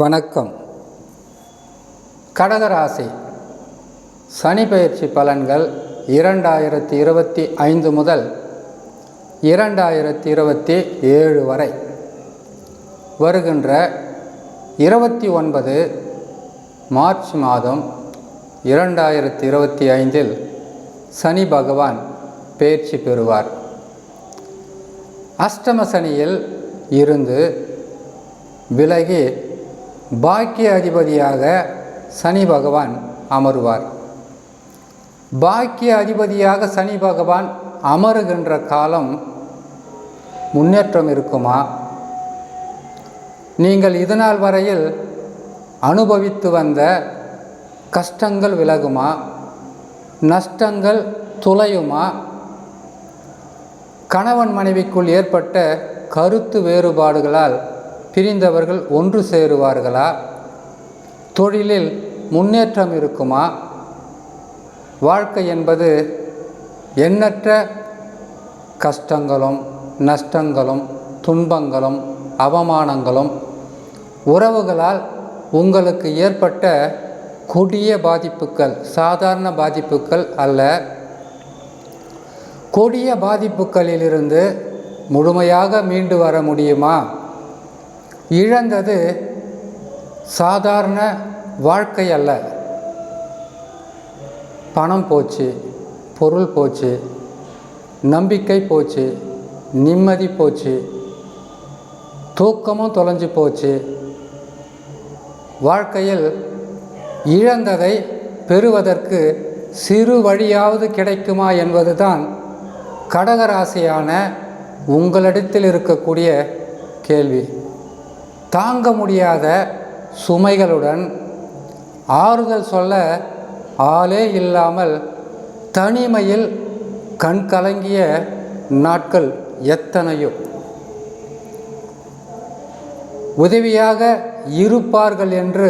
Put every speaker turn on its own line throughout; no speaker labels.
வணக்கம். கடகராசி சனி பயிற்சி பலன்கள் இரண்டாயிரத்தி இருபத்தி ஐந்து முதல் இரண்டாயிரத்தி இருபத்தி ஏழு வரை. வருகின்ற இருபத்தி ஒன்பது மார்ச் மாதம் இரண்டாயிரத்தி இருபத்தி ஐந்தில் சனி பகவான் பயிற்சி பெறுவார். அஷ்டம சனியில் இருந்து விலகி பாக்கிய அதிபதியாக சனி பகவான் அமருவார். பாக்கிய அதிபதியாக சனி பகவான் அமருகின்ற காலம் முன்னேற்றம் இருக்குமா? நீங்கள் இதனால் வரையில் அனுபவித்து வந்த கஷ்டங்கள் விலகுமா? நஷ்டங்கள் துளையுமா? கணவன் மனைவிக்குள் ஏற்பட்ட கருத்து வேறுபாடுகளால் பிரிந்தவர்கள் ஒன்று சேருவார்களா? தொழிலில் முன்னேற்றம் இருக்குமா? வாழ்க்கை என்பது எண்ணற்ற கஷ்டங்களும் நஷ்டங்களும் துன்பங்களும் அவமானங்களும் உறவுகளால் உங்களுக்கு ஏற்பட்ட கொடிய பாதிப்புகள் சாதாரண பாதிப்புகள் அல்ல. கொடிய பாதிப்புகளிலிருந்து முழுமையாக மீண்டு வர முடியுமா? இழந்தது சாதாரண வாழ்க்கை அல்ல. பணம் போச்சு பொருள் போச்சு நம்பிக்கை போச்சு நிம்மதி போச்சு தூக்கமும் தொலைஞ்சு போச்சு. வாழ்க்கையில் இழந்ததை பெறுவதற்கு சிறு வழியாவது கிடைக்குமா என்பதுதான் கடகராசியான உங்களிடத்தில் இருக்கக்கூடிய கேள்வி. தாங்க முடியாத சுமைகளுடன் ஆறுதல் சொல்ல ஆளே இல்லாமல் தனிமையில் கண் கலங்கிய நாட்கள் எத்தனையோ. உதவியாக இருப்பார்கள் என்று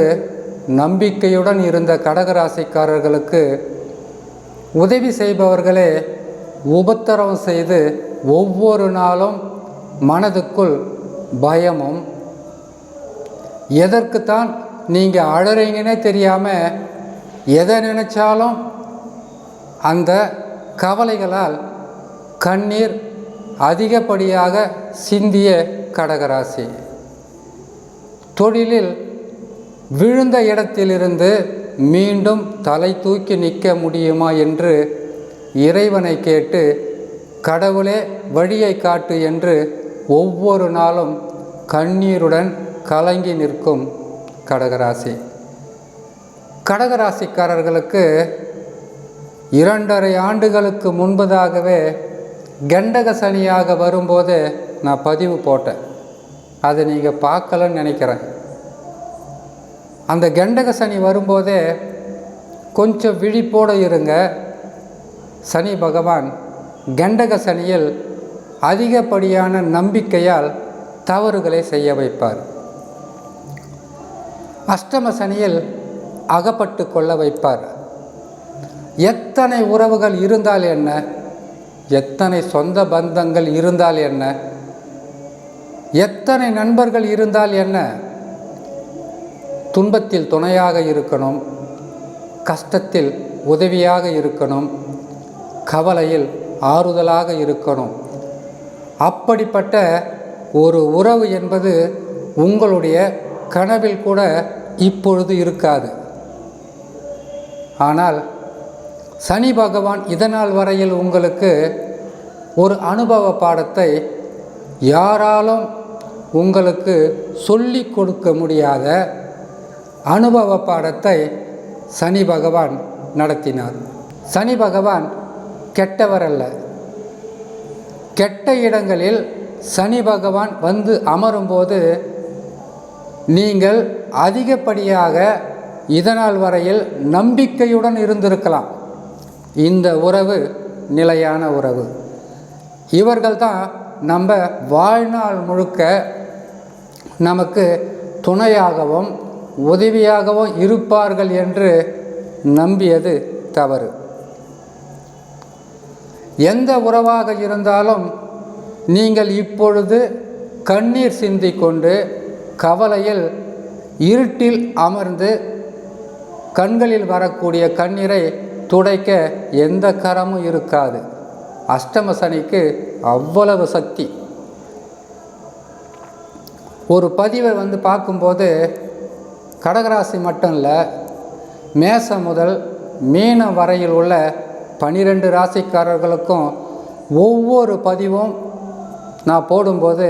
நம்பிக்கையுடன் இருந்த கடகராசிக்காரர்களுக்கு உதவி செய்பவர்களே உபத்திரவம் செய்து ஒவ்வொரு நாளும் மனதுக்குள் பயமும் எதற்குத்தான் நீங்கள் அழறீங்கன்னே தெரியாமல் எதை நினச்சாலும் அந்த கவலைகளால் கண்ணீர் அதிகப்படியாக சிந்திய கடகராசி. தொழிலில் விழுந்த இடத்திலிருந்து மீண்டும் தலை தூக்கி நிற்க முடியுமா என்று இறைவனை கேட்டு கடவுளே வழியை காட்டு என்று ஒவ்வொரு நாளும் கண்ணீருடன் கலங்கி நிற்கும் கடகராசி. கடகராசிக்காரர்களுக்கு இரண்டரை ஆண்டுகளுக்கு முன்பதாகவே கண்டக சனியாக வரும்போது நான் பதிவு போட்டேன். அதை நீங்கள் பார்க்கலன்னு நினைக்கிறேன். அந்த கண்டக சனி வரும்போதே கொஞ்சம் விழிப்போடு இருங்க. சனி பகவான் கண்டக சனியில் அதிகப்படியான நம்பிக்கையால் தவறுகளை செய்ய வைப்பார். அஷ்டம சனியில் அகப்பட்டு கொள்ள வைப்பார். எத்தனை உறவுகள் இருந்தால் என்ன? எத்தனை சொந்த பந்தங்கள் இருந்தால் என்ன? எத்தனை நண்பர்கள் இருந்தால் என்ன? துன்பத்தில் துணையாக இருக்கணும். கஷ்டத்தில் உதவியாக இருக்கணும். கவலையில் ஆறுதலாக இருக்கணும். அப்படிப்பட்ட ஒரு உறவு என்பது உங்களுடைய கனவில் கூட இப்பொழுது இருக்காது. ஆனால் சனி பகவான் இதனால் வரையில் உங்களுக்கு ஒரு அனுபவ பாடத்தை யாராலும் உங்களுக்கு சொல்லி கொடுக்க முடியாத அனுபவ பாடத்தை சனி பகவான் நடத்தினார். சனி பகவான் கெட்டவர் அல்ல. கெட்ட இடங்களில் சனி பகவான் வந்து அமரும்போது நீங்கள் அதிகப்படியாக இதனால் வரையில் நம்பிக்கையுடன் இருந்திருக்கலாம். இந்த உறவு நிலையான உறவு. இவர்கள்தான் நம்ம வாழ்நாள் முழுக்க நமக்கு துணையாகவும் உதவியாகவும் இருப்பார்கள் என்று நம்பியது தவறு. எந்த உறவாக இருந்தாலும் நீங்கள் இப்பொழுது கண்ணீர் சிந்திக்கொண்டு கவலையில் இருட்டில் அமர்ந்து கண்களில் வரக்கூடிய கண்ணீரை துடைக்க எந்த கரமும் இருக்காது. அஷ்டம சனிக்கு அவ்வளவு சக்தி. ஒரு பதிவை வந்து பார்க்கும்போது கடகராசி மட்டும் இல்லை மேசம் முதல் மீனம் வரையில் உள்ள பனிரெண்டு ராசிக்காரர்களுக்கும் ஒவ்வொரு பதிவும் நான் போடும்போது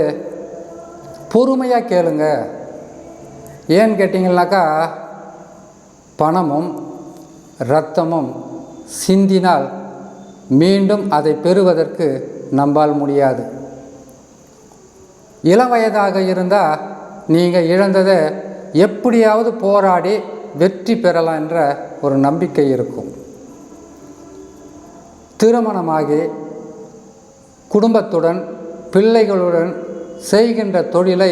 பொறுமையாக கேளுங்கள் ஏன்னு கேட்டிங்கனாக்கா பணமும் இரத்தமும் சிந்தினால் மீண்டும் அதை பெறுவதற்கு நம்பால் முடியாது. இளவயதாக இருந்தால் நீங்கள் இழந்ததை எப்படியாவது போராடி வெற்றி பெறலாம் என்ற ஒரு நம்பிக்கை இருக்கும். திருமணமாகி குடும்பத்துடன் பிள்ளைகளுடன் செய்கின்ற தொழிலை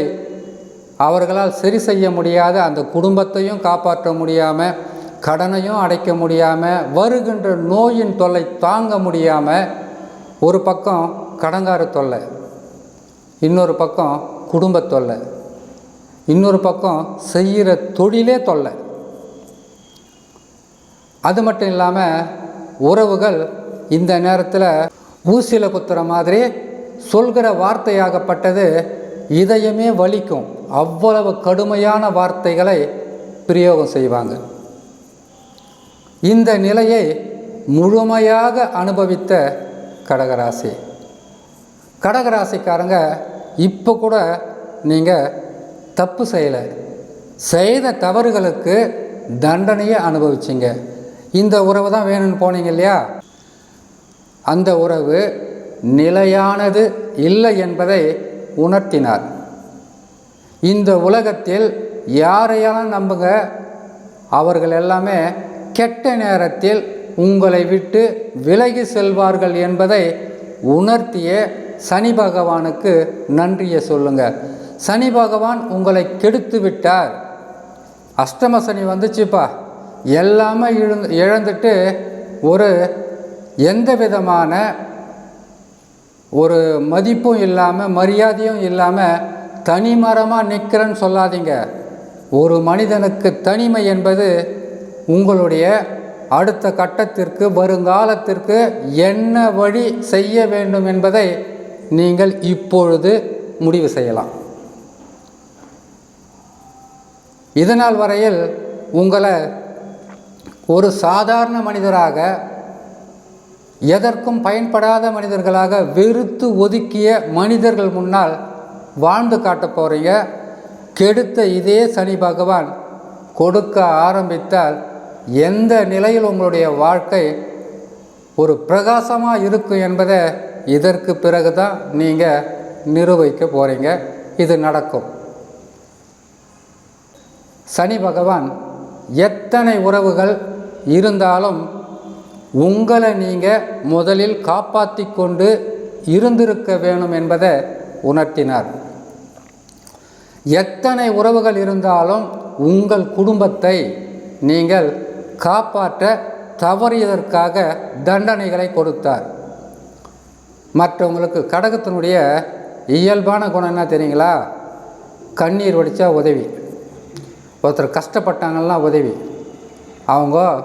அவர்களால் சரி செய்ய முடியாத அந்த குடும்பத்தையும் காப்பாற்ற முடியாமல் கடனையும் அடைக்க முடியாமல் வருகின்ற நோயின் தொல்லை தாங்க முடியாமல் ஒரு பக்கம் கடங்கார தொல்லை இன்னொரு பக்கம் குடும்ப தொல்லை இன்னொரு பக்கம் செய்கிற தொழிலே தொல்லை. அது மட்டும் இல்லாமல் உறவுகள் இந்த நேரத்தில் ஊசியில் குத்துற மாதிரி சொல்கிற வார்த்தையாகப்பட்டது இதயமே வலிக்கும். அவ்வளவு கடுமையான வார்த்தைகளை பிரயோகம் செய்வாங்க. இந்த நிலையை முழுமையாக அனுபவித்த கடகராசி. கடகராசிக்காரங்க இப்போ கூட நீங்கள் தப்பு செய்யலை. செய்த தவறுகளுக்கு தண்டனையை அனுபவிச்சிங்க. இந்த உறவு தான் வேணும்னு போனீங்க இல்லையா? அந்த உறவு நிலையானது இல்லை என்பதை உணர்த்தினார். இந்த உலகத்தில் யாரையெல்லாம் நம்புங்க. அவர்கள் எல்லாமே கெட்ட நேரத்தில் உங்களை விட்டு விலகி செல்வார்கள் என்பதை உணர்த்திய சனி பகவானுக்கு நன்றியை சொல்லுங்க. சனி பகவான் உங்களை கெடுத்து விட்டார். அஷ்டம சனி வந்துச்சுப்பா. எல்லாமே இழந்து இழந்துட்டு ஒரு எந்த விதமான ஒரு மதிப்பும் இல்லாமல் மரியாதையும் இல்லாமல் தனிமரமாக நிற்கிறேன்னு சொல்லாதீங்க. ஒரு மனிதனுக்கு தனிமை என்பது உங்களுடைய அடுத்த கட்டத்திற்கு வருங்காலத்திற்கு என்ன வழி செய்ய வேண்டும் என்பதை நீங்கள் இப்பொழுது முடிவு செய்யலாம். இதனால் வரையில் உங்களை ஒரு சாதாரண மனிதராக எதற்கும் பயன்படாத மனிதர்களாக வெறுத்து ஒதுக்கிய மனிதர்கள் முன்னால் வாழ்ந்து காட்ட போகிறீங்க கெடுத்த இதே சனி பகவான் கொடுக்க ஆரம்பித்தால் எந்த நிலையில் உங்களுடைய வாழ்க்கை ஒரு பிரகாசமாக இருக்கும் என்பதை இதற்கு பிறகு தான் நீங்கள் நிரூபிக்க போகிறீங்க இது நடக்கும். சனி பகவான் எத்தனை உறவுகள் இருந்தாலும் உங்களை நீங்கள் முதலில் காப்பாற்றி கொண்டு இருந்திருக்க வேணும் என்பதை உணர்த்தினார். எத்தனை உறவுகள் இருந்தாலும் உங்கள் குடும்பத்தை நீங்கள் காப்பாற்ற தவறியதற்காக தண்டனைகளை கொடுத்தார். மற்றவங்களுக்கு கடகத்தினுடைய இயல்பான குணம் என்ன தெரியுங்களா? கண்ணீர் வடித்தா உதவி. ஒருத்தர் கஷ்டப்பட்டாங்கன்னா உதவி. அவங்க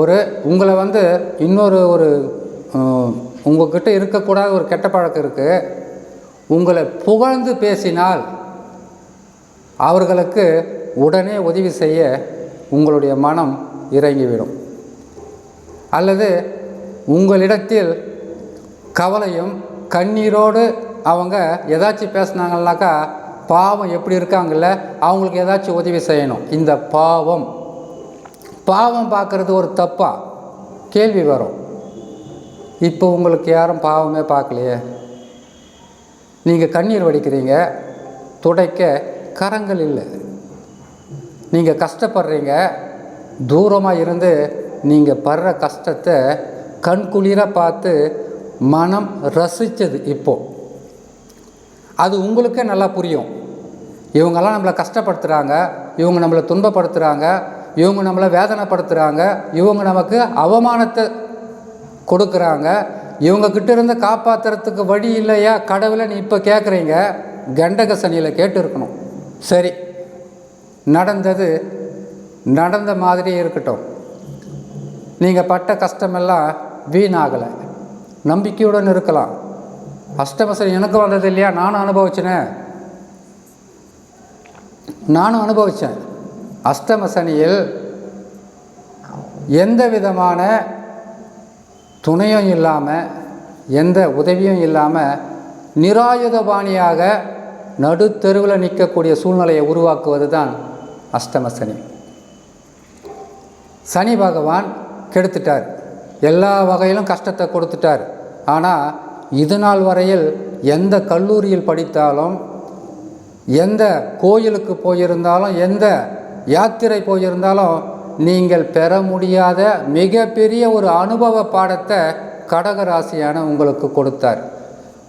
ஒரு உங்களை வந்து இன்னொரு ஒரு உங்கள்கிட்ட இருக்கக்கூடாத ஒரு கெட்ட பழக்கம் இருக்குது உங்களை புகழ்ந்து பேசினால் அவர்களுக்கு உடனே உதவி செய்ய உங்களுடைய மனம் இறங்கிவிடும். அல்லது உங்களிடத்தில் கவலையும் கண்ணீரோடு அவங்க ஏதாச்சும் பேசுனாங்கன்னாக்கா பாவம் எப்படி இருக்காங்கல்ல அவங்களுக்கு ஏதாச்சும் உதவி செய்யணும். இந்த பாவம். பாவம் பார்க்குறது ஒரு தப்பா? கேள்வி வரும். இப்போ உங்களுக்கு யாரும் பாவமே பார்க்கலையே? நீங்கள் கண்ணீர் வடிக்கிறீங்க. துடைக்க கரங்கள் இல்லை. நீங்கள் கஷ்டப்படுறீங்க. தூரமாக இருந்து நீங்கள் படுற கஷ்டத்தை கண்குளிர பார்த்து மனம் ரசித்தது இப்போது அது உங்களுக்கே நல்லா புரியும். இவங்கெல்லாம் நம்மளை கஷ்டப்படுத்துகிறாங்க இவங்க நம்மளை துன்பப்படுத்துகிறாங்க இவங்க நம்மளை வேதனைப்படுத்துகிறாங்க இவங்க நமக்கு அவமானத்தை கொடுக்குறாங்க. இவங்கக்கிட்ட இருந்து காப்பாற்றுறதுக்கு வழி இல்லையா? கடவுளை நீ இப்போ கேட்குறீங்க கண்டக சனியில் கேட்டு இருக்கணும் சரி. நடந்தது நடந்த மாதிரியே இருக்கட்டும். நீங்கள் பட்ட கஷ்டமெல்லாம் வீணாகலை. நம்பிக்கையுடன் இருக்கலாம். அஷ்டமசரி எனக்கு வந்தது இல்லையா? நானும் அனுபவிச்சினேன் நானும் அனுபவித்தேன் அஷ்டம சனியில் எந்த விதமான துணையும் இல்லாமல் எந்த உதவியும் இல்லாமல் நிராயுதபாணியாக நடுத்தெருவில் நிற்கக்கூடிய சூழ்நிலையை உருவாக்குவது தான் அஷ்டம சனி சனி பகவான் கெடுத்துட்டார். எல்லா வகையிலும் கஷ்டத்தை கொடுத்துட்டார். ஆனால் இது நாள் வரையில் எந்த கல்லூரியில் படித்தாலும் எந்த கோயிலுக்கு போயிருந்தாலும் எந்த யாத்திரை போயிருந்தாலும் நீங்கள் பெற முடியாத மிகப்பெரிய ஒரு அனுபவ பாடத்தை கடகராசியான உங்களுக்கு கொடுத்தார்.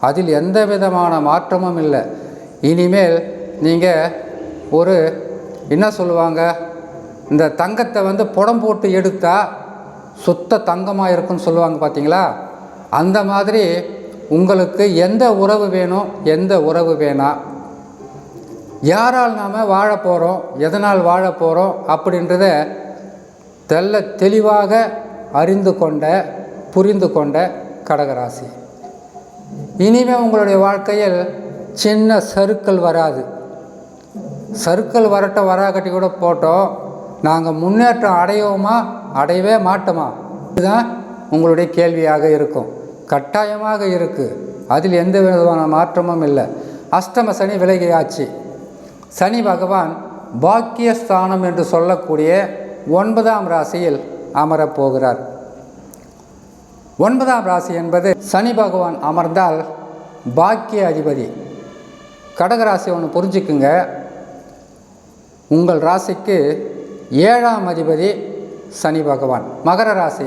அதில் எந்த விதமான மாற்றமும் இல்லை. இனிமேல் நீங்கள் ஒரு என்ன சொல்லுவாங்க? இந்த தங்கத்தை வந்து புடம் போட்டு எடுத்தால் சுத்த தங்கமாக இருக்குன்னு சொல்லுவாங்க பார்த்தீங்களா அந்த மாதிரி உங்களுக்கு எந்த உறவு வேணும்? எந்த உறவு வேணாம். யாரால் நாம் வாழ போகிறோம் எதனால் வாழ போகிறோம் அப்படின்றத தெல்ல தெளிவாக அறிந்து கொண்ட புரிந்து கொண்ட கடகராசி. இனிமே உங்களுடைய வாழ்க்கையில் சின்ன சருக்கள் வராது. சருக்கள் வரட்ட வராக்கட்டி கூட போட்டோம். நாங்கள் முன்னேற்றம் அடையவுமா? அடையவே மாட்டோமா? இதுதான் உங்களுடைய கேள்வியாக இருக்கும். கட்டாயமாக இருக்குது அதில் எந்த விதமான மாற்றமும் இல்லை. அஷ்டம சனி விலகியாச்சு. சனி பகவான் பாக்கியஸ்தானம் என்று சொல்லக்கூடிய ஒன்பதாம் ராசியில் அமரப் போகிறார் ஒன்பதாம் ராசி என்பது சனி பகவான் அமர்ந்தால் பாக்கிய அதிபதி. கடகராசி ஒன்று புரிஞ்சுக்குங்க. உங்கள் ராசிக்கு ஏழாம் அதிபதி சனி பகவான். மகர ராசி.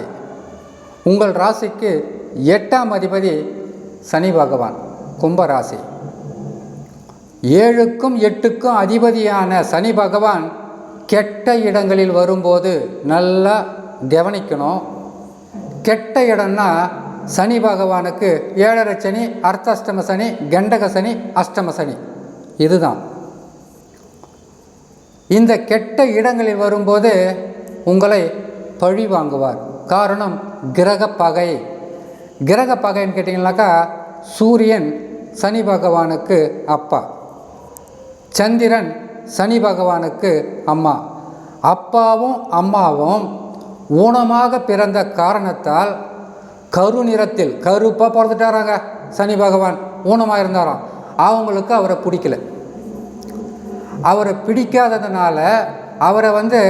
உங்கள் ராசிக்கு எட்டாம் அதிபதி சனி பகவான். கும்பராசி ஏழுக்கும் எட்டுக்கும் அதிபதியான சனி பகவான் கெட்ட இடங்களில் வரும்போது நல்லா கவனிக்கணும். கெட்ட இடம்னா சனி பகவானுக்கு ஏழரை சனி அர்த்தாஷ்டம சனி கண்டக சனி அஷ்டம சனி. இதுதான். இந்த கெட்ட இடங்களில் வரும்போது உங்களை பழி வாங்குவார். காரணம் கிரக பகை. கிரக பகைன்னு கேட்டிங்கனாக்கா சூரியன் சனி பகவானுக்கு அப்பா. சந்திரன் சனி பகவானுக்கு அம்மா. அப்பாவும் அம்மாவும் ஊனமாக பிறந்த காரணத்தால் கரு நிறத்தில் கருப்பாக பிறந்துட்டாராங்க சனி பகவான். ஊனமாக இருந்தாராம். அவங்களுக்கு அவரை பிடிக்கல. அவரை பிடிக்காததுனால அவரை வந்து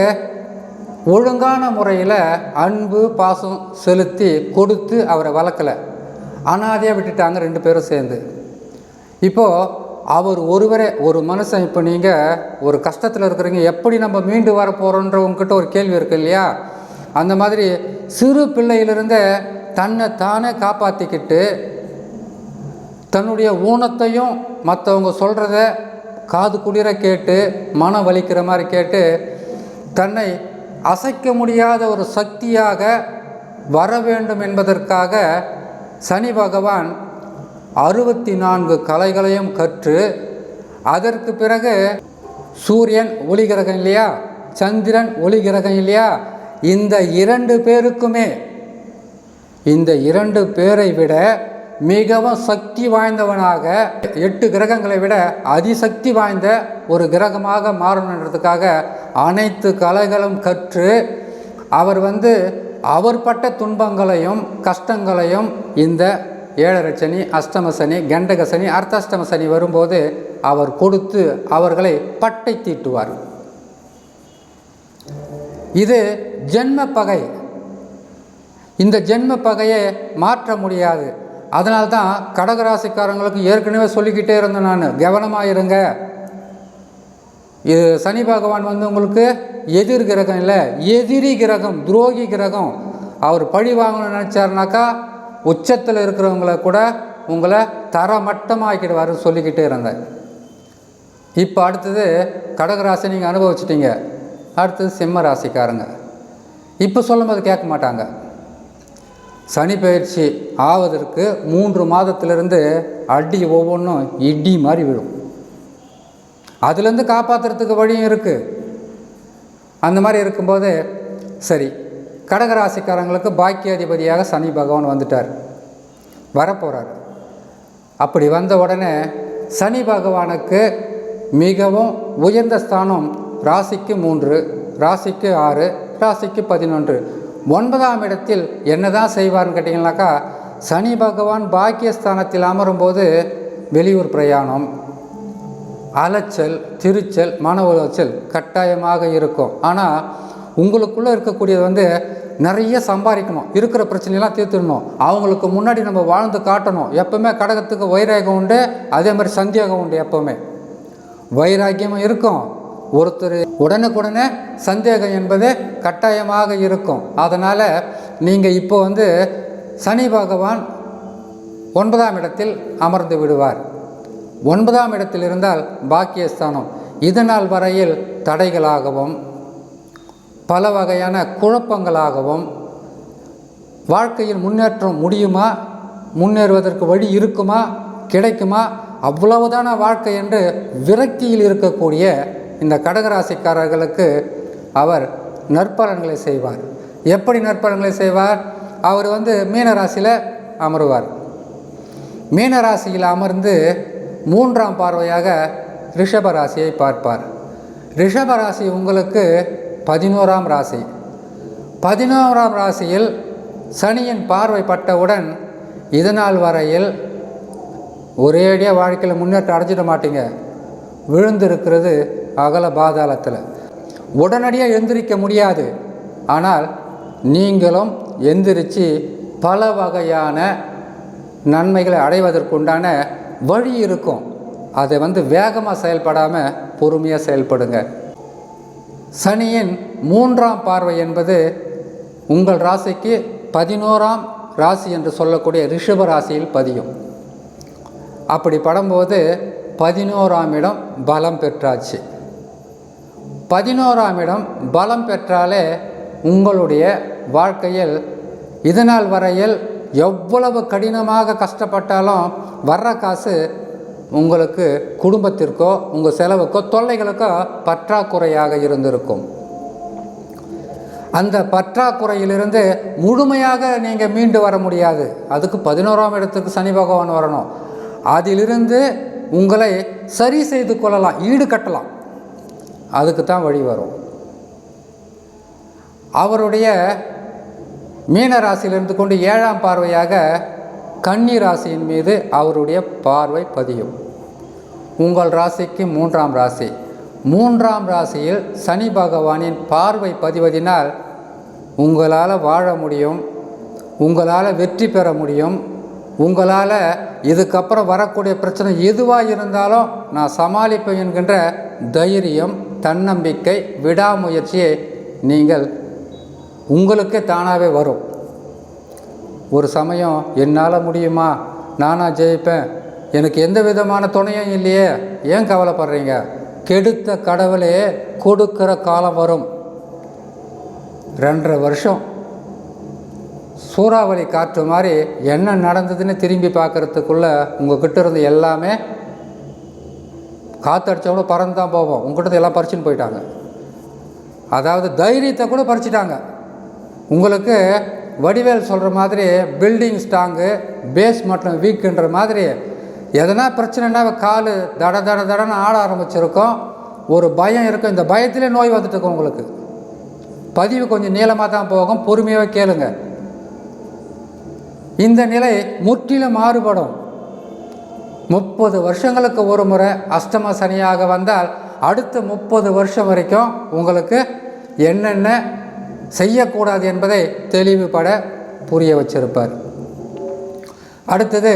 ஒழுங்கான முறையில் அன்பு பாசம் செலுத்தி கொடுத்து அவரை வளர்க்கலை. அனாதையாக விட்டுட்டாங்க ரெண்டு பேரும் சேர்ந்து. இப்போது அவர் ஒருவரே ஒரு மனுஷன் இப்போ நீங்கள் ஒரு கஷ்டத்தில் இருக்கிறீங்க எப்படி நம்ம மீண்டு வர போகிறோன்ற உங்ககிட்ட ஒரு கேள்வி இருக்குது இல்லையா? அந்த மாதிரி சிறு பிள்ளையிலிருந்தே தன்னை தானே காப்பாற்றிக்கிட்டு தன்னுடைய ஊனத்தையும் மற்றவங்க சொல்கிறத காது குளிர கேட்டு மனம் வலிக்கிற மாதிரி கேட்டு தன்னை அசைக்க முடியாத ஒரு சக்தியாக வர வேண்டும் என்பதற்காக சனி பகவான் அறுபத்தி நான்கு கலைகளையும் கற்று அதற்கு பிறகு சூரியன் ஒளி கிரகம் இல்லையா? சந்திரன் ஒளி கிரகம் இல்லையா? இந்த இரண்டு பேருக்குமே இந்த இரண்டு பேரை விட மிகவும் சக்தி வாய்ந்தவனாக எட்டு கிரகங்களை விட அதிசக்தி வாய்ந்த ஒரு கிரகமாக மாறணுன்றதுக்காக அனைத்து கலைகளும் கற்று அவர் வந்து அவர் பட்ட துன்பங்களையும் கஷ்டங்களையும் இந்த ஏழரை சனி அஷ்டம சனி கண்டக சனி அர்த்தாஷ்டம சனி வரும்போது அவர் கொடுத்து அவர்களை பட்டை தீட்டுவார். இது ஜென்ம பகை. இந்த ஜென்ம பகையை மாற்ற முடியாது. அதனால்தான் கடகராசிக்காரங்களுக்கு ஏற்கனவே சொல்லிக்கிட்டே இருந்தேன் நான். கவனமாக இருங்க. இது சனி பகவான் வந்து உங்களுக்கு எதிர் கிரகம் இல்லை எதிரி கிரகம் துரோகி கிரகம். அவர் பழி வாங்கணும்னு நினச்சாருனாக்கா உச்சத்தில் இருக்கிறவங்கள கூட உங்களை தரமட்டமாக்கிடுவாருன்னு சொல்லிக்கிட்டே இருந்தேன். இப்போ அடுத்தது கடகராசி நீங்கள் அனுபவிச்சிட்டிங்க. அடுத்தது சிம்ம ராசிக்காரங்க. இப்போ சொல்லும்போது கேட்க மாட்டாங்க. சனி பயிற்சி ஆவதற்கு மூன்று மாதத்திலிருந்து அடி ஒவ்வொன்றும் இடி மாதிரி விழும். அதுலேருந்து காப்பாற்றுறதுக்கு வழியும் இருக்குது அந்த மாதிரி இருக்கும்போது சரி கடகராசிக்காரங்களுக்கு பாக்கியாதிபதியாக சனி பகவான் வந்துட்டார். வரப்போகிறார் அப்படி வந்த உடனே சனி பகவானுக்கு மிகவும் உயர்ந்த ஸ்தானம் ராசிக்கு மூன்று ராசிக்கு ஆறு ராசிக்கு பதினொன்று. ஒன்பதாம் இடத்தில் என்னதான் செய்வார்னு கேட்டிங்கனாக்கா சனி பகவான் பாக்கியஸ்தானத்தில் அமரும்போது வெளியூர் பிரயாணம் அலைச்சல் திருச்சல் மன உளைச்சல் கட்டாயமாக இருக்கும். ஆனால் உங்களுக்குள்ளே இருக்கக்கூடியது வந்து நிறைய சம்பாதிக்கணும். இருக்கிற பிரச்சனையெல்லாம் தீர்த்துடணும். அவங்களுக்கு முன்னாடி நம்ம வாழ்ந்து காட்டணும். எப்போவுமே கடகத்துக்கு வைராகம் உண்டு. அதே மாதிரி சந்தேகம் உண்டு எப்போவுமே. வைராக்கியமும் இருக்கும். ஒருத்தர் உடனுக்குடனே சந்தேகம் என்பது கட்டாயமாக இருக்கும். அதனால் நீங்கள் இப்போ வந்து சனி பகவான் ஒன்பதாம் இடத்தில் அமர்ந்து விடுவார். ஒன்பதாம் இடத்தில் இருந்தால் பாக்கியஸ்தானம். இதனால் வரையில் தடைகளாகவும் பல வகையான குழப்பங்களாகவும் வாழ்க்கையில் முன்னேற்றம் முடியுமா? முன்னேறுவதற்கு வழி இருக்குமா? கிடைக்குமா? அவ்வளவுதான வாழ்க்கை என்று விரக்தியில் இருக்கக்கூடிய இந்த கடகராசிக்காரர்களுக்கு அவர் நற்பலன்களை செய்வார். எப்படி நற்பலன்களை செய்வார்? அவர் வந்து மீனராசியில் அமருவார். மீனராசியில் அமர்ந்து மூன்றாம் பார்வையாக ரிஷபராசியை பார்ப்பார். ரிஷபராசி உங்களுக்கு பதினோராம் ராசி. பதினோராம் ராசியில் சனியின் பார்வை பட்டவுடன் இதனால் வரையில் ஒரேடியாக வாழ்க்கையில் முன்னேற்றம் அடைஞ்சிட மாட்டீங்க. விழுந்திருக்கிறது அகல பாதாளத்தில். உடனடியாக எந்திரிக்க முடியாது. ஆனால் நீங்களும் எந்திரிச்சு பல வகையான நன்மைகளை அடைவதற்குண்டான வழி இருக்கும். அதை வந்து வேகமாக செயல்படாமல் பொறுமையாக செயல்படுங்க. சனியின் மூன்றாம் பார்வை என்பது உங்கள் ராசிக்கு பதினோராம் ராசி என்று சொல்லக்கூடிய ரிஷப ராசியில் பதியும். அப்படி படும்போது பதினோராம் இடம் பலம் பெற்றாச்சு. பதினோராம் இடம் பலம் பெற்றாலே உங்களுடைய வாழ்க்கையில் இதனால் வரையில் எவ்வளவு கடினமாக கஷ்டப்பட்டாலும் வர்ற காசு உங்களுக்கு குடும்பத்திற்கோ உங்கள் செலவுக்கோ தொல்லைகளுக்கோ பற்றாக்குறையாக இருந்திருக்கும். அந்த பற்றாக்குறையிலிருந்து முழுமையாக நீங்கள் மீண்டு வர முடியாது. அதுக்கு பதினோராம் இடத்துக்கு சனி பகவான் வரணும். அதிலிருந்து உங்களை சரி செய்து கொள்ளலாம் ஈடு கட்டலாம். அதுக்கு தான் வழி வரும். அவருடைய மீனராசியிலிருந்து கொண்டு ஏழாம் பார்வையாக கன்னி ராசியின் மீது அவருடைய பார்வை பதியும். உங்கள் ராசிக்கு மூன்றாம் ராசி. மூன்றாம் ராசியில் சனி பகவானின் பார்வை பதிவதினால் உங்களால் வாழ முடியும் உங்களால் வெற்றி பெற முடியும் உங்களால் இதுக்கப்புறம் வரக்கூடிய பிரச்சனை எதுவாக இருந்தாலும் நான் சமாளிப்பேன் என்கின்ற தைரியம் தன்னம்பிக்கை விடாமுயற்சியை நீங்கள் உங்களுக்கே தானாகவே வரும். ஒரு சமயம் என்னால் முடியுமா? நானாக ஜெயிப்பேன். எனக்கு எந்த விதமான துணையும் இல்லையே. ஏன் கவலைப்படுறீங்க? கெடுத்த கடவுளே கொடுக்கிற காலம் வரும். ரெண்டரை வருஷம். சூறாவளி காற்று மாதிரி என்ன நடந்ததுன்னு திரும்பி பார்க்குறதுக்குள்ளே உங்கள் கிட்ட இருந்து எல்லாமே காற்றடிச்சவங்கள பறந்து தான் போவோம். உங்ககிட்ட எல்லாம் பறிச்சுன்னு போயிட்டாங்க. அதாவது தைரியத்தை கூட பறிச்சிட்டாங்க. உங்களுக்கு வடிவேல் சொல்கிற மாதிரி பில்டிங் ஸ்ட்ராங்கு பேஸ் மட்டும் வீக்குன்ற மாதிரி எதனா பிரச்சனைனா கால் தட தட தடன்னு ஆட ஆரம்பிச்சிருக்கோம். ஒரு பயம் இருக்கும். இந்த பயத்திலே நோய் வந்துட்டு இருக்கும் உங்களுக்கு. பதிவு கொஞ்சம் நீளமாக தான் போகும். பொறுமையாக கேளுங்க. இந்த நிலை முற்றிலும் மாறுபடும். முப்பது வருஷங்களுக்கு ஒரு முறை அஷ்டம சனியாக வந்தால் அடுத்த முப்பது வருஷம் வரைக்கும் உங்களுக்கு என்னென்ன செய்யக்கூடாது என்பதை தெளிவுபட புரிய வச்சிருப்பார். அடுத்தது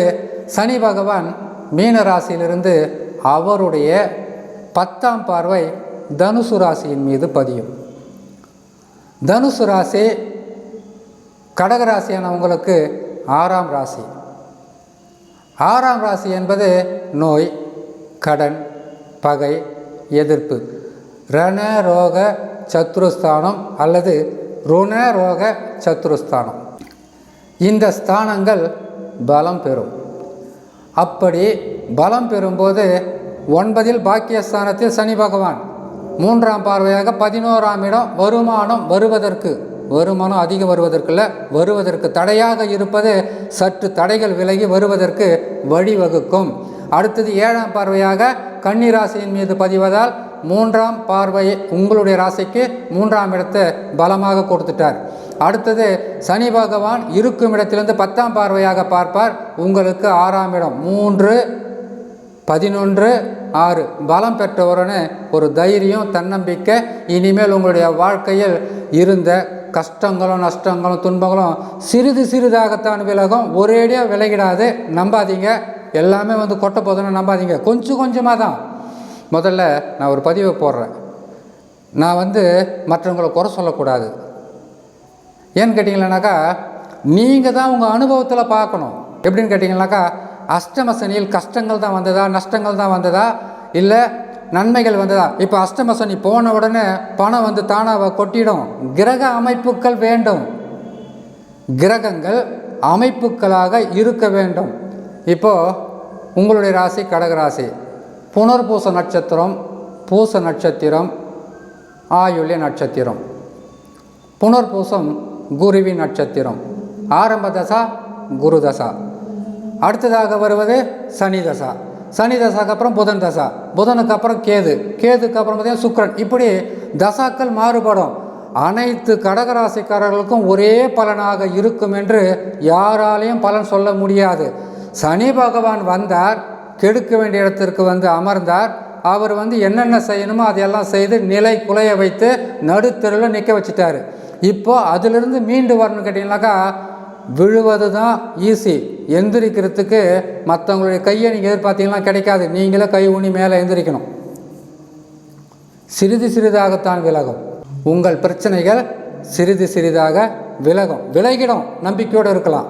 சனி பகவான் மீன ராசியிலிருந்து அவருடைய பத்தாம் பார்வை தனுசு ராசியின் மீது பதியும். தனுசு ராசி கடகராசியானவங்களுக்கு ஆறாம் ராசி. ஆறாம் ராசி என்பது நோய் கடன் பகை எதிர்ப்பு ரண ரோக சத்ருஸ்தானம் அல்லது ருண ரோக சத்ருஸ்தானம். இந்த ஸ்தானங்கள் பலம் பெறும். அப்படி பலம் பெறும்போது ஒன்பதில் பாக்கியஸ்தானத்தில் சனி பகவான். மூன்றாம் பார்வையாக பதினோராம் இடம் வருமானம் வருவதற்கு. வருமானம் அதிகம் வருவதற்குள்ள வருவதற்கு தடையாக இருப்பது சற்று தடைகள் விலகி வருவதற்கு வழிவகுக்கும். அடுத்தது ஏழாம் பார்வையாக கன்னிராசியின் மீது பதிவதால் மூன்றாம் பார்வை உங்களுடைய ராசிக்கு மூன்றாம் இடத்தை பலமாக கொடுத்துட்டார். அடுத்தது சனி பகவான் இருக்கும் இடத்திலிருந்து பத்தாம் பார்வையாக பார்ப்பார். உங்களுக்கு ஆறாம் இடம். மூன்று பதினொன்று ஆறு. பலம் பெற்றவுடனே ஒரு தைரியம் தன்னம்பிக்கை இனிமேல் உங்களுடைய வாழ்க்கையில் இருந்த கஷ்டங்களும் நஷ்டங்களும் துன்பங்களும் சிறிது சிறிதாகத்தான் விலகும். ஒரேடியாக விலகிடாது. நம்பாதீங்க. எல்லாமே வந்து கொட்ட போதுன்னு நம்பாதீங்க. கொஞ்சம் கொஞ்சமாக தான். முதல்ல நான் ஒரு பதிவை போடுறேன். நான் வந்து மற்றவங்களை குறை சொல்லக்கூடாது. ஏன்னு கேட்டிங்களானாக்கா நீங்கள் தான் உங்கள் அனுபவத்தில் பார்க்கணும். எப்படின்னு கேட்டிங்கனாக்கா அஷ்டம சனியில் கஷ்டங்கள் தான் வந்ததா நஷ்டங்கள் தான் வந்ததா இல்லை நன்மைகள் வந்ததா? இப்போ அஷ்டம சனி போன உடனே பணம் வந்து தானாக கொட்டிடும். கிரக அமைப்புகள் வேண்டும். கிரகங்கள் அமைப்புகளாக இருக்க வேண்டும். இப்போது உங்களுடைய ராசி கடகராசி புனர்பூச நட்சத்திரம் பூச நட்சத்திரம் ஆயுள்ய நட்சத்திரம். புனர்பூசம் குருவி நட்சத்திரம். ஆரம்ப தசா குரு தசா. அடுத்ததாக வருவது சனி தசா. சனி தசாக்கு அப்புறம் புதன் தசா. புதனுக்கு அப்புறம் கேது. கேதுக்கு அப்புறம் பார்த்தீங்கன்னா சுக்கிரன். இப்படி தசாக்கள் மாறுபடும். அனைத்து கடகராசிக்காரர்களுக்கும் ஒரே பலனாக இருக்கும் என்று யாராலையும் பலன் சொல்ல முடியாது. சனி பகவான் வந்தார். கெடுக்க வேண்டிய இடத்திற்கு வந்து அமர்ந்தார். அவர் வந்து என்னென்ன செய்யணுமோ அதையெல்லாம் செய்து நிலை குலைய வைத்து நடுத்தெருவில் நிற்க வச்சுட்டார். இப்போ அதிலிருந்து மீண்டு வரணும்னு கேட்டிங்கனாக்கா விழுவது தான் ஈஸி எந்திரிக்கிறதுக்கு மற்றவங்களுடைய கையை நீங்கள் எதிர்பார்த்தீங்கன்னா கிடைக்காது. நீங்களே கை ஊனி மேலே எந்திரிக்கணும். சிறிது சிறிதாகத்தான் விலகும். உங்கள் பிரச்சனைகள் சிறிது சிறிதாக விலகும். விலகிடும். நம்பிக்கையோடு இருக்கலாம்.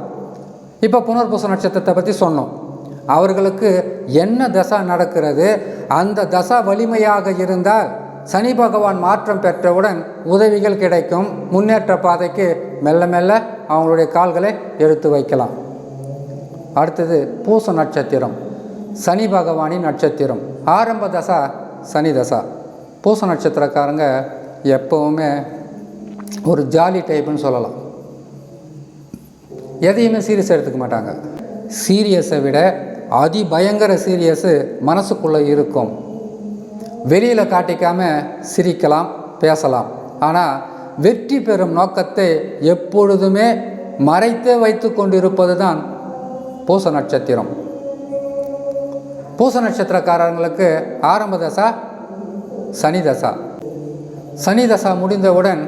இப்போ புனர்பூச நட்சத்திரத்தை பற்றி சொன்னோம். அவர்களுக்கு என்ன தசா நடக்கிறது? அந்த தசா வலிமையாக இருந்தால் சனி பகவான் மாற்றம் பெற்றவுடன் உதவிகள் கிடைக்கும். முன்னேற்ற பாதைக்கு மெல்ல மெல்ல அவங்களுடைய கால்களை எடுத்து வைக்கலாம். அடுத்தது பூச நட்சத்திரம். சனி பகவானின் நட்சத்திரம். ஆரம்ப தசா சனி தசா. பூச நட்சத்திரக்காரங்க எப்போவுமே ஒரு ஜாலி டைப்புன்னு சொல்லலாம். எதையுமே சீரியஸ் எடுத்துக்க மாட்டாங்க. சீரியஸை விட அதிபயங்கர சீரியஸு மனசுக்குள்ளே இருக்கும். வெளியில் காட்டிக்காம சிரிக்கலாம் பேசலாம். ஆனால் வெற்றி பெறும் நோக்கத்தை எப்பொழுதுமே மறைத்தே வைத்து கொண்டிருப்பது தான் பூச நட்சத்திரம். பூச நட்சத்திரக்காரங்களுக்கு ஆரம்ப தசா சனி தசா. சனி தசா முடிந்தவுடன்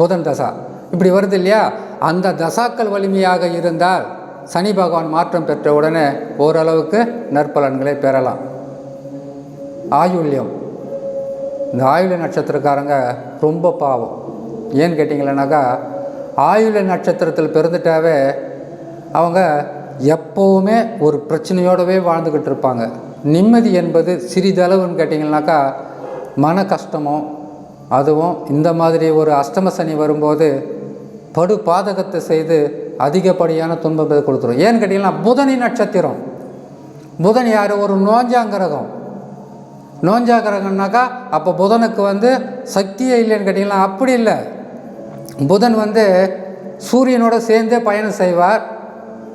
புதன் தசா. இப்படி வருது இல்லையா? அந்த தசாக்கள் வலிமையாக இருந்தால் சனி பகவான் மாற்றம் பெற்ற உடனே ஓரளவுக்கு நற்பலன்களை பெறலாம். ஆயுள்யம். இந்த ஆயுள நட்சத்திரக்காரங்க ரொம்ப பாவம். ஏன்னு கேட்டிங்களேனாக்கா ஆயுள நட்சத்திரத்தில் பிறந்துட்டாவே அவங்க எப்போவுமே ஒரு பிரச்சனையோடவே வாழ்ந்துக்கிட்டு இருப்பாங்க. நிம்மதி என்பது சிறிதளவுன்னு கேட்டிங்கனாக்கா மன கஷ்டமும் அதுவும் இந்த மாதிரி ஒரு அஷ்டம சனி வரும்போது படு பாதகத்தை செய்து அதிகப்படியான துன்பத்தை கொடுத்துரும். ஏன்னு கேட்டிங்கன்னா புதனி நட்சத்திரம். புதன் யார்? ஒரு நோஞ்சாங்கிரகம் நோஞ்சாங்கிரகம்னாக்கா அப்போ புதனுக்கு வந்து சக்தியே இல்லைன்னு கேட்டிங்கன்னா அப்படி இல்லை. புதன் வந்து சூரியனோட சேர்ந்தே பயணம் செய்வார்.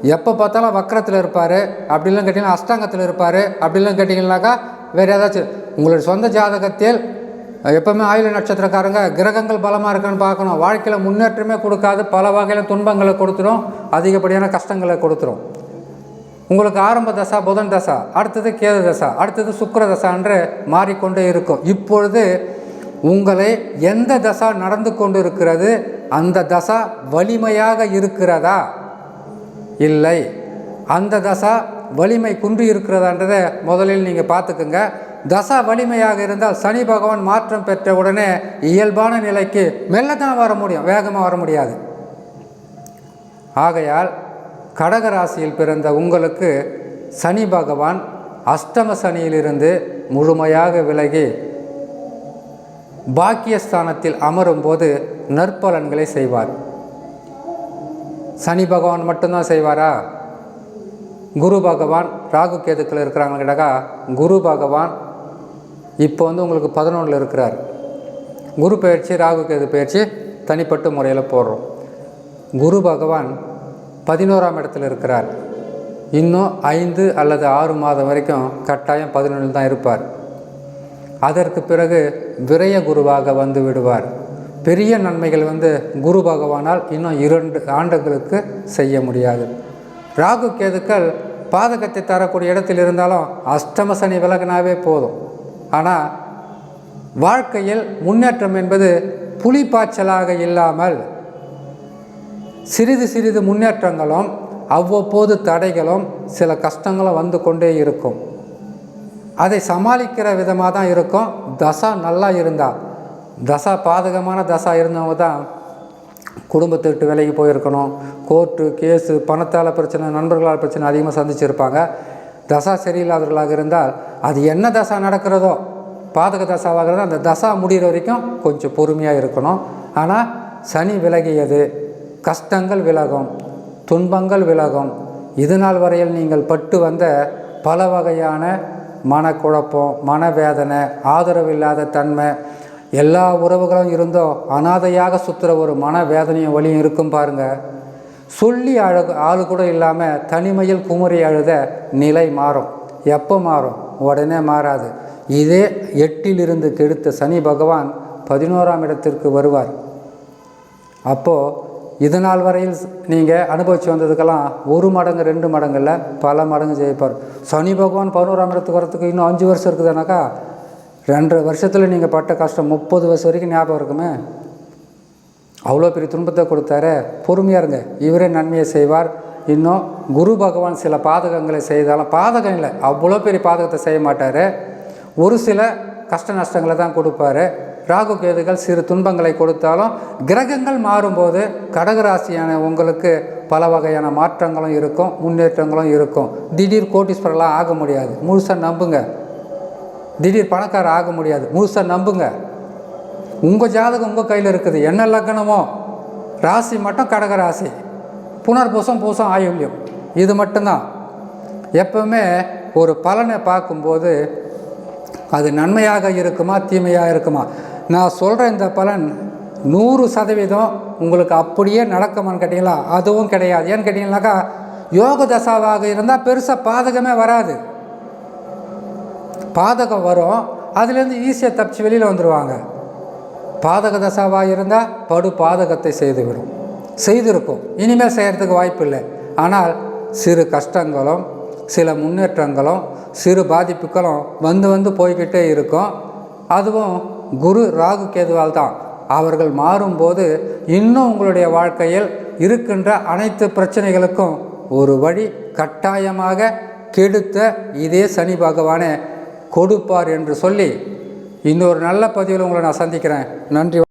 எப்போ பார்த்தாலும் வக்கரத்தில் இருப்பார். அப்படிலாம் கேட்டிங்கன்னா அஷ்டாங்கத்தில் இருப்பார். அப்படிலாம் கேட்டிங்கன்னாக்கா வேறு ஏதாச்சும் உங்களுடைய சொந்த ஜாதகத்தில் எப்போவுமே ஆயுள நட்சத்திரக்காரங்க கிரகங்கள் பலமாக இருக்கான்னு பார்க்கணும். வாழ்க்கையில் முன்னேற்றமே கொடுக்காது. பல வகையில் துன்பங்களை கொடுத்துரும். அதிகப்படியான கஷ்டங்களை கொடுத்துரும். உங்களுக்கு ஆரம்ப தசா புதன் தசா அடுத்தது கேது தசா அடுத்தது சுக்கர தசா என்று மாறிக்கொண்டே இருக்கும். இப்பொழுது உங்களை எந்த தசா நடந்து கொண்டு இருக்கிறது அந்த தசா வலிமையாக இருக்கிறதா? இல்லை. அந்த தசா வலிமை குன்றி இருக்கிறதான்றதை முதலில் நீங்கள் பார்த்துக்குங்க. தசா வலிமையாக இருந்தால் சனி பகவான் மாற்றம் பெற்ற உடனே இயல்பான நிலைக்கு மெல்லத்தான் வர முடியும் வேகமாக வர முடியாது. ஆகையால் கடகராசியில் பிறந்த உங்களுக்கு சனி பகவான் அஷ்டம சனியிலிருந்து முழுமையாக விலகி பாக்கியஸ்தானத்தில் அமரும்போது நற்பலன்களை செய்வார். சனி பகவான் மட்டும்தான் செய்வாரா? குரு பகவான் ராகு கேதுக்கள் இருக்கிறாங்க கிடக்கா குரு பகவான் இப்போ வந்து உங்களுக்கு பதினொன்றில் இருக்கிறார். குரு பயிற்சி ராகு கேது பயிற்சி தனிப்பட்ட முறையில் போடுறோம். குரு பகவான் பதினோராம் இடத்துல இருக்கிறார். இன்னும் ஐந்து அல்லது ஆறு மாதம் வரைக்கும் கட்டாயம் பதினொன்றில் தான் இருப்பார். அதற்கு பிறகு விரய குருவாக வந்து விடுவார். பெரிய நன்மைகள் வந்து குரு பகவானால் இன்னும் இரண்டு ஆண்டுகளுக்கு செய்ய முடியாது. ராகு கேதுக்கள் பாதகத்தை தரக்கூடிய இடத்தில் இருந்தாலும் அஷ்டம சனி விலகினாவே போதும். ஆனால் வாழ்க்கையில் முன்னேற்றம் என்பது புலிப்பாய்ச்சலாக இல்லாமல் சிறிது சிறிது முன்னேற்றங்களும் அவ்வப்போது தடைகளும் சில கஷ்டங்களும் வந்து கொண்டே இருக்கும். அதை சமாளிக்கிற விதமாக தான் இருக்கும். தசா நல்லா இருந்தால் தசா பாதகமான தசா இருந்தவங்க தான் குடும்பத்தை விட்டு வேலைக்கு போயிருக்கணும். கோர்ட்டு கேஸு பணத்தால் பிரச்சனை நண்பர்களால் பிரச்சனை அதிகமாக சந்திச்சிருப்பாங்க. தசா சரியில்லாதவர்களாக இருந்தால் அது என்ன தசா நடக்கிறதோ பாதக தசாவாக இருந்தால் அந்த தசா முடிகிற வரைக்கும் கொஞ்சம் பொறுமையாக இருக்கணும். ஆனால் சனி விலகியது கஷ்டங்கள் விலகும் துன்பங்கள் விலகும். இது நாள் வரையில் நீங்கள் பட்டு வந்த பல வகையான மனக்குழப்பம் மனவேதனை ஆதரவு இல்லாத தன்மை எல்லா உறவுகளும் இருந்தோ அனாதையாக சுற்றுற ஒரு மனவேதனையும் வழியும் இருக்கும் பாருங்கள் சொல்லி அழகு ஆள் கூட இல்லாமல் தனிமையில் குமரி அழுத நிலை மாறும். எப்போ மாறும்? உடனே மாறாது. இதே எட்டிலிருந்து கெடுத்த சனி பகவான் பதினோராம் இடத்திற்கு வருவார். அப்போது இது நாள் வரையில் நீங்கள் அனுபவித்து வந்ததுக்கெல்லாம் ஒரு மடங்கு ரெண்டு மடங்குல பல மடங்கு ஜெயிப்பார். சனி பகவான் பதினோராம் இடத்துக்கு வரத்துக்கு இன்னும் அஞ்சு வருஷம் இருக்குதுனாக்கா? ரெண்டரை வருஷத்தில் நீங்கள் பட்ட கஷ்டம் முப்பது வருஷம் வரைக்கும் ஞாபகம் இருக்குமே? அவ்வளோ பெரிய துன்பத்தை கொடுத்தாரு. பொறுமையாக இருங்க. இவரே நன்மையை செய்வார். இன்னும் குரு பகவான் சில பாதகங்களை செய்தாலும் பாதகம் இல்லை அவ்வளோ பெரிய பாதகத்தை செய்ய மாட்டார். ஒரு சில கஷ்ட நஷ்டங்களை தான் கொடுப்பாரு. ராகு கேதுகள் சிறு துன்பங்களை கொடுத்தாலும் கிரகங்கள் மாறும்போது கடகராசியான உங்களுக்கு பல வகையான மாற்றங்களும் இருக்கும் முன்னேற்றங்களும் இருக்கும். திடீர் கோட்டீஸ்வரலாம் ஆக முடியாது. முழுசாக நம்புங்க. திடீர் பணக்காரர் ஆக முடியாது. முழுசாக நம்புங்க. உங்கள் ஜாதகம் உங்கள் கையில் இருக்குது. என்ன லக்னமோ ராசி மட்டும் கடக ராசி. புனர்பூசம் பூசம் ஆயுள்யம். இது மட்டும்தான். எப்பவுமே ஒரு பலனை பார்க்கும்போது அது நன்மையாக இருக்குமா தீமையாக இருக்குமா? நான் சொல்கிற இந்த பலன் நூறு சதவீதம் உங்களுக்கு அப்படியே நடக்குமான்னு கேட்டிங்களா? அதுவும் கிடையாது. ஏன்னு கேட்டிங்கனாக்கா யோக தசாவாக இருந்தால் பெருசாக பாதகமே வராது. பாதகம் வரும். அதுலேருந்து ஈஸியாக தப்பிச்சு வெளியில் வந்துடுவாங்க பாதக தசாவாக இருந்தால் படு பாதகத்தை செய்துவிடும். செய்திருக்கும். இனிமேல் செய்கிறதுக்கு வாய்ப்பு இல்லை ஆனால் சிறு கஷ்டங்களும் சில முன்னேற்றங்களும் சிறு பாதிப்புகளும் வந்து வந்து போய்கிட்டே இருக்கும். அதுவும் குரு ராகு கேதுவால் தான். அவர்கள் மாறும்போது இன்னும் உங்களுடைய வாழ்க்கையில் இருக்கின்ற அனைத்து பிரச்சனைகளுக்கும் ஒரு வழி கட்டாயமாக கெடுத்த இதே சனி பகவானே கொடுப்பார் என்று சொல்லி இன்னொரு நல்ல பதிவில் உங்களை நான் சந்திக்கிறேன். நன்றி.